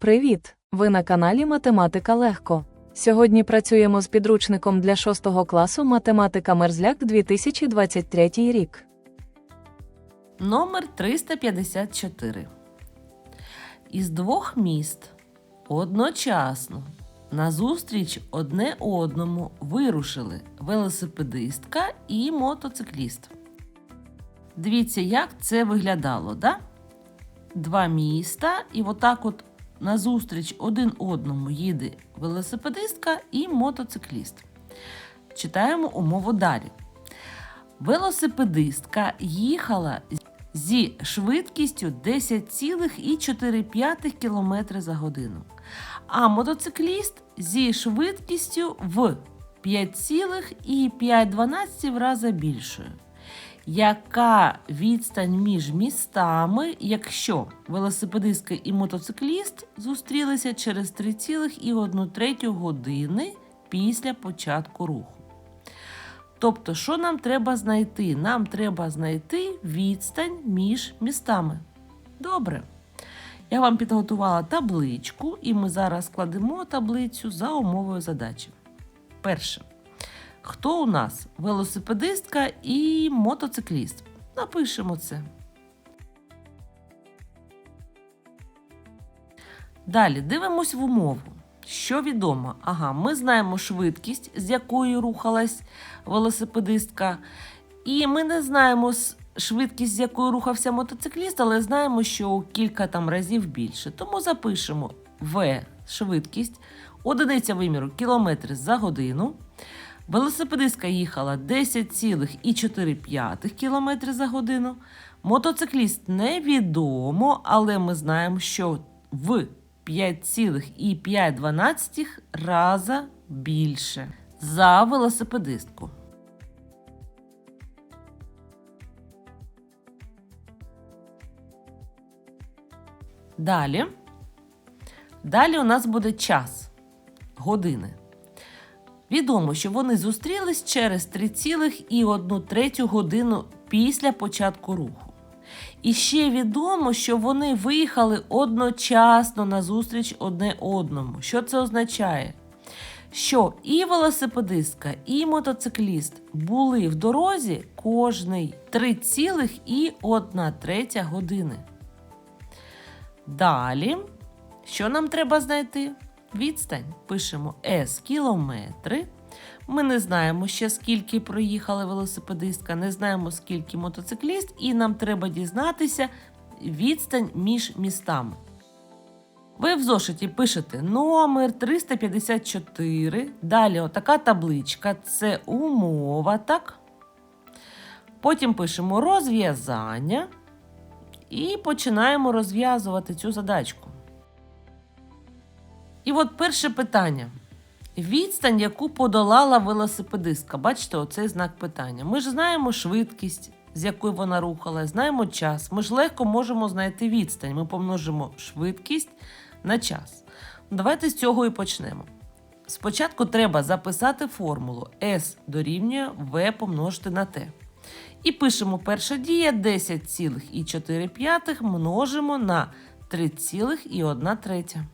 Привіт! Ви на каналі Математика Легко. Сьогодні працюємо з підручником для 6 класу Математика Мерзляк 2023 рік. Номер 354. Із двох міст одночасно назустріч одне одному вирушили велосипедистка і мотоцикліст. Дивіться, як це виглядало, да? Два міста, і отак от назустріч один одному їде велосипедистка і мотоцикліст. Читаємо умову далі. Велосипедистка їхала зі швидкістю 10,4 км за годину, а мотоцикліст зі швидкістю в 5,5 в рази більшою. Яка відстань між містами, якщо велосипедистка і мотоцикліст зустрілися через 3,1 години після початку руху? Тобто, що нам треба знайти? Нам треба знайти відстань між містами. Добре. Я вам підготувала табличку, і ми зараз складемо таблицю за умовою задачі. Перше. Хто у нас? Велосипедистка і мотоцикліст. Напишемо це. Далі дивимось в умову. Що відомо? Ага, ми знаємо швидкість, з якою рухалась велосипедистка, і ми не знаємо швидкість, з якою рухався мотоцикліст, але знаємо, що у кілька там разів більше. Тому запишемо В швидкість, одиниця виміру кілометри за годину. Велосипедистка їхала 10,4 км за годину. Мотоцикліст невідомо, але ми знаємо, що в 5,5 раза більше за велосипедистку. Далі. Далі у нас буде час години. Відомо, що вони зустрілись через 3,1 годину після початку руху. І ще відомо, що вони виїхали одночасно на зустріч одне одному. Що це означає? Що і велосипедистка, і мотоцикліст були в дорозі кожний 3,1 години. Далі, що нам треба знайти? Відстань. Пишемо S кілометри. Ми не знаємо ще скільки проїхала велосипедистка, не знаємо скільки мотоцикліст, і нам треба дізнатися відстань між містами. Ви в зошиті пишете номер 354. Далі отака табличка це умова, так? Потім пишемо розв'язання і починаємо розв'язувати цю задачку. І от перше питання. Відстань, яку подолала велосипедистка. Бачите, оцей знак питання. Ми ж знаємо швидкість, з якою вона рухалась, знаємо час. Ми ж легко можемо знайти відстань. Ми помножимо швидкість на час. Давайте з цього і почнемо. Спочатку треба записати формулу S дорівнює V помножити на T. І пишемо перша дія 10,4 множимо на 3,1 третя.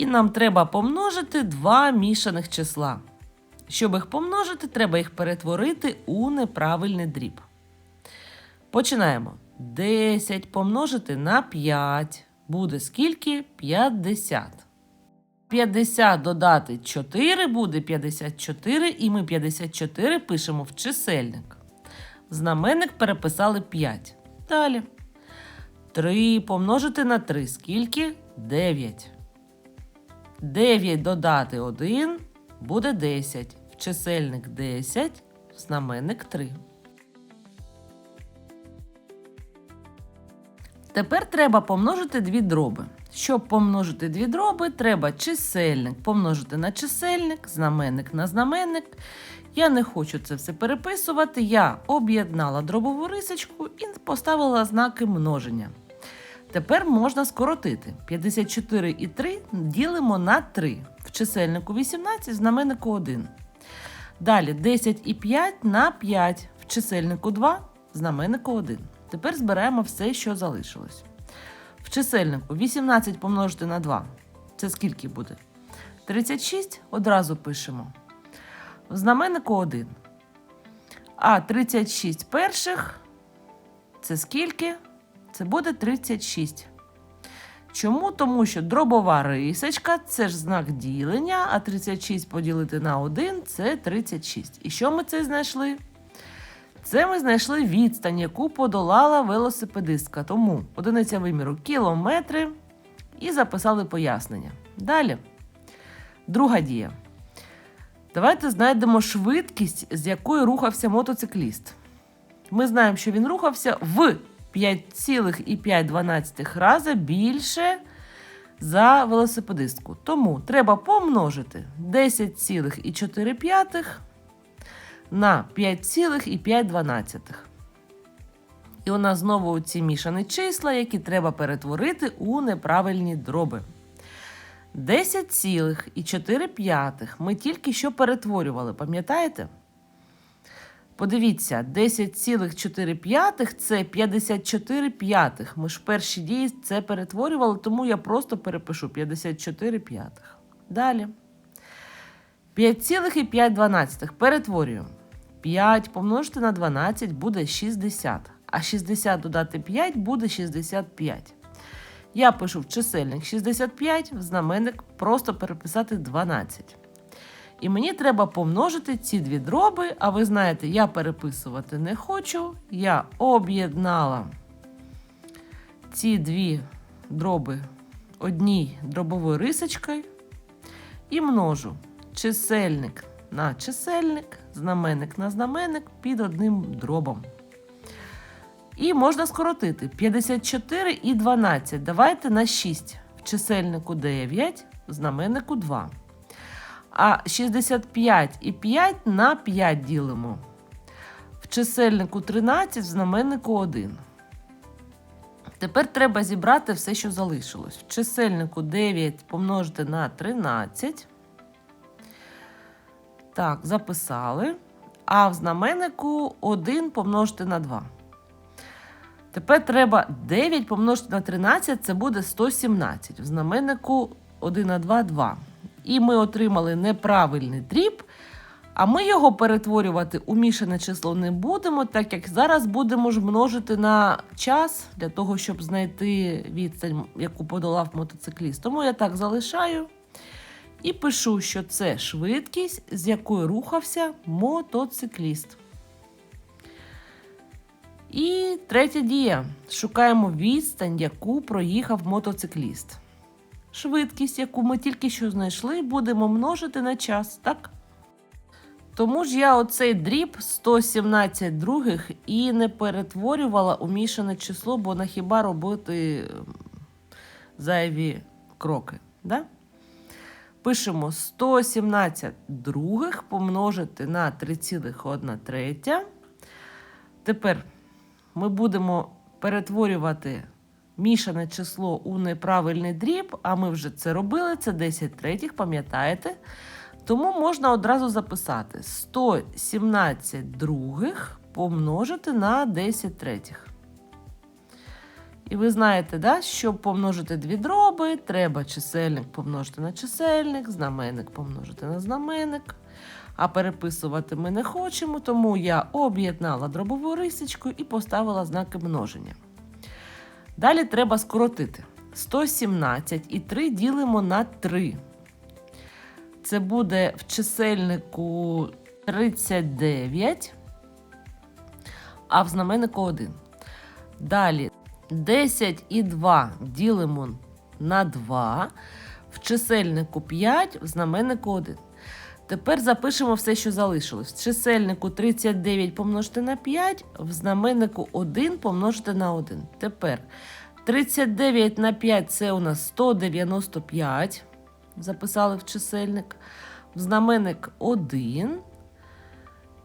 І нам треба помножити два мішаних числа. Щоб їх помножити, треба їх перетворити у неправильний дріб. Починаємо. 10 помножити на 5. Буде скільки? 50. 50 додати 4 буде 54, і ми 54 пишемо в чисельник. Знаменник переписали 5. Далі. 3 помножити на 3. Скільки? 9. 9 додати 1 буде 10. В чисельник 10, в знаменник 3. Тепер треба помножити дві дроби. Щоб помножити дві дроби, треба чисельник помножити на чисельник, знаменник на знаменник. Я не хочу це все переписувати. Я об'єднала дробову рисочку і поставила знаки множення. Тепер можна скоротити. 54 і 3 ділимо на 3. В чисельнику 18, в знаменнику 1. Далі 10 і 5 на 5. В чисельнику 2, в знаменнику 1. Тепер збираємо все, що залишилось. В чисельнику 18 помножити на 2. Це скільки буде? 36 одразу пишемо. В знаменнику 1. А 36 перших це скільки? Це буде 36. Чому? Тому що дробова рисочка це ж знак ділення, а 36 поділити на 1 це 36. І що ми це знайшли? Це ми знайшли відстань, яку подолала велосипедистка. Тому одиниця виміру кілометри і записали пояснення. Далі. Друга дія. Давайте знайдемо швидкість, з якою рухався мотоцикліст. Ми знаємо, що він рухався в 5,5 рази більше за велосипедистку. Тому треба помножити 10,4 на 5,5. І у нас знову ці мішані числа, які треба перетворити у неправильні дроби. 10,4 ми тільки що перетворювали, пам'ятаєте? Подивіться, 10,4 це 54 п'ятих. Ми ж перші дії це перетворювали, тому я просто перепишу 54 п'ятих. Далі. 5,5 перетворюємо. 5 помножити на 12 буде 60. А 60 додати 5 буде 65. Я пишу в чисельник 65, в знаменник просто переписати 12. І мені треба помножити ці дві дроби, а ви знаєте, я переписувати не хочу. Я об'єднала ці дві дроби одній дробовою рисочкою і множу чисельник на чисельник, знаменник на знаменник під одним дробом. І можна скоротити 54 і 12. Давайте на 6. В чисельнику 9, в знаменнику 2. А 65 і 5 на 5 ділимо. В чисельнику 13, в знаменнику 1. Тепер треба зібрати все, що залишилось. В чисельнику 9 помножити на 13. Так, записали. А в знаменнику 1 помножити на 2. Тепер треба 9 помножити на 13, це буде 117. В знаменнику 1 на 2 2. І ми отримали неправильний дріб, а ми його перетворювати у мішане число не будемо, так як зараз будемо ж множити на час для того, щоб знайти відстань, яку подолав мотоцикліст. Тому я так залишаю і пишу, що це швидкість, з якою рухався мотоцикліст. І третя дія. Шукаємо відстань, яку проїхав мотоцикліст. Швидкість, яку ми тільки що знайшли, будемо множити на час, так? Тому ж я оцей дріб 117 других і не перетворювала у мішане число, бо на хіба робити ем, зайві кроки. Да? Пишемо 117 других помножити на 3,1 третя. Тепер ми будемо перетворювати мішане число у неправильний дріб, а ми вже це робили, це 10 третіх, пам'ятаєте? Тому можна одразу записати 117 других помножити на 10 третіх. І ви знаєте, да, щоб помножити дві дроби, треба чисельник помножити на чисельник, знаменник помножити на знаменник. А переписувати ми не хочемо, тому я об'єднала дробову рисочку і поставила знаки множення. Далі треба скоротити. 117 і 3 ділимо на 3. Це буде в чисельнику 39, а в знаменнику 1. Далі 10 і 2 ділимо на 2, в чисельнику 5, в знаменнику 1. Тепер запишемо все, що залишилось. В чисельнику 39 помножити на 5, в знаменнику 1 помножити на 1. Тепер 39 на 5 це у нас 195. Записали в чисельник. В знаменник 1.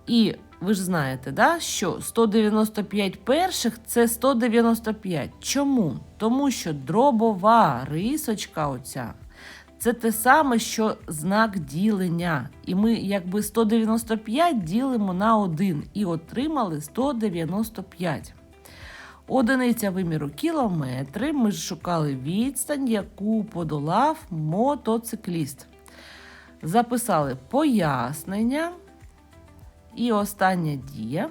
І ви ж знаєте, да, що 195 перших це 195. Чому? Тому що дробова рисочка оця це те саме, що знак ділення. І ми якби 195 ділимо на 1 і отримали 195. Одиниця виміру кілометри. Ми ж шукали відстань, яку подолав мотоцикліст. Записали пояснення. І остання дія.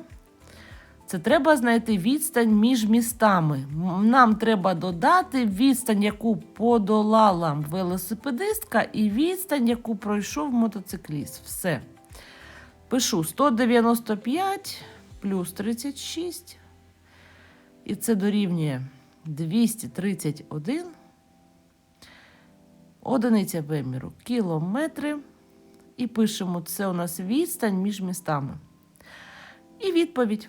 Це треба знайти відстань між містами. Нам треба додати відстань, яку подолала велосипедистка, і відстань, яку пройшов мотоцикліст. Все. Пишу 195 плюс 36. І це дорівнює 231. Одиниця виміру кілометри. І пишемо, це у нас відстань між містами. І відповідь